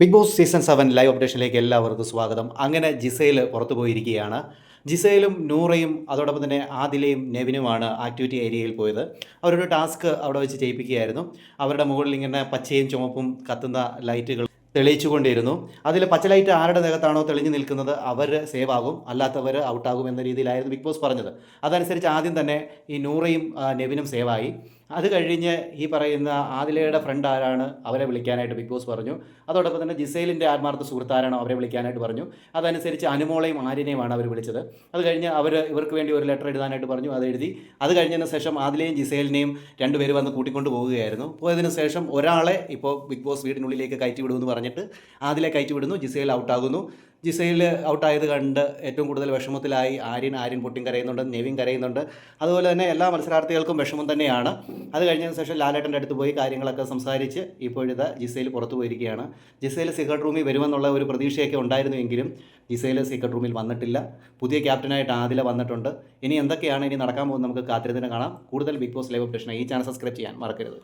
Bigg Boss season seven live അപ്ഡേഷനിലേക്ക് എല്ലാവർക്കും സ്വാഗതം. അങ്ങനെ ജിസയിൽ പുറത്തു പോയിരിക്കുകയാണ്. ജിസയിലും നൂറയും അതോടൊപ്പം തന്നെ ആദിലയും നെവിനുമാണ് ആക്ടിവിറ്റി ഏരിയയിൽ പോയത്. അവരൊരു ടാസ്ക് അവിടെ വെച്ച് ചെയ്യിപ്പിക്കുകയായിരുന്നു. അവരുടെ മുകളിൽ ഇങ്ങനെ പച്ചയും ചുമപ്പും കത്തുന്ന ലൈറ്റുകൾ തെളിയിച്ചുകൊണ്ടിരുന്നു. അതിൽ പച്ച ലൈറ്റ് ആരുടെ ദേഹത്താണോ തെളിഞ്ഞു നിൽക്കുന്നത് അവർ സേവ് ആകും. അല്ലാത്തവർ ഔട്ടാകും എന്ന രീതിയിലായിരുന്നു ബിഗ് ബോസ് പറഞ്ഞത്. അതനുസരിച്ച് ആദ്യം തന്നെ ഈ നൂറയും നെവിനും സേവായി അത് കഴിഞ്ഞ് ഈ പറയുന്ന ആദിലയുടെ ഫ്രണ്ട് ആരാണ് അവരെ വിളിക്കാനായിട്ട് ബിഗ് ബോസ് പറഞ്ഞു. അതോടൊപ്പം തന്നെ ജിസൈലിന്റെ ആത്മാർത്ഥ സുഹൃത്താരാണോ അവരെ വിളിക്കാനായിട്ട് പറഞ്ഞു. അതനുസരിച്ച് അനുമോളെയും ആര്യനെയുമാണ് അവർ വിളിച്ചത്. അത് കഴിഞ്ഞ് അവർ ഇവർക്ക് വേണ്ടി ഒരു ലെറ്റർ എഴുതാനായിട്ട് പറഞ്ഞു അത് എഴുതി. അത് കഴിഞ്ഞതിന് ശേഷം ആദിലയും ജിസൈലിനെയും രണ്ടുപേർ വന്ന് കൂട്ടിക്കൊണ്ട് പോവുകയായിരുന്നു പോയതിനു ശേഷം ഒരാളെ ഇപ്പോൾ ബിഗ് ബോസ് വീടിനുള്ളിലേക്ക് കയറ്റി വിടുമെന്ന് പറഞ്ഞിട്ട് ആദിലേക്ക് അയച്ചു വിടുന്നു ജിസയിൽ ഔട്ടാകുന്നു. ജിസയിൽ ഔട്ടായത് കണ്ട് ഏറ്റവും കൂടുതൽ വിഷമത്തിലായി. ആര്യൻ ആര്യൻ പൊട്ടിയും കരയുന്നുണ്ട് നെവിൻ കരയുന്നുണ്ട്. അതുപോലെ തന്നെ എല്ലാ മത്സരാർത്ഥികൾക്കും വിഷമം തന്നെയാണ്. അത് കഴിഞ്ഞതിന് ശേഷം ലാലേട്ടന്റെ അടുത്ത് പോയി കാര്യങ്ങളൊക്കെ സംസാരിച്ച് ഇപ്പോഴത്തെ ജിസയിൽ പുറത്തു പോയിരിക്കുകയാണ്. ജിസയിൽ സീക്രട്ട് റൂമിൽ വരുമെന്നുള്ള ഒരു പ്രതീക്ഷയൊക്കെ ഉണ്ടായിരുന്നുവെങ്കിലും ജിസയിൽ സീക്രട്ട് റൂമിൽ വന്നിട്ടില്ല. പുതിയ ക്യാപ്റ്റനായിട്ട് ആദില വന്നിട്ടുണ്ട്. ഇനി എന്തൊക്കെയാണ് ഇനി നടക്കാൻ പോകുന്നത് നമുക്ക് കാത്തിരുന്ന് കാണാം. കൂടുതൽ ബിഗ് ബോസ് ലൈവ് അപ്ഡേഷൻ ഈ ചാനൽ സബ്സ്ക്രൈബ് ചെയ്യാൻ മറക്കരുത്.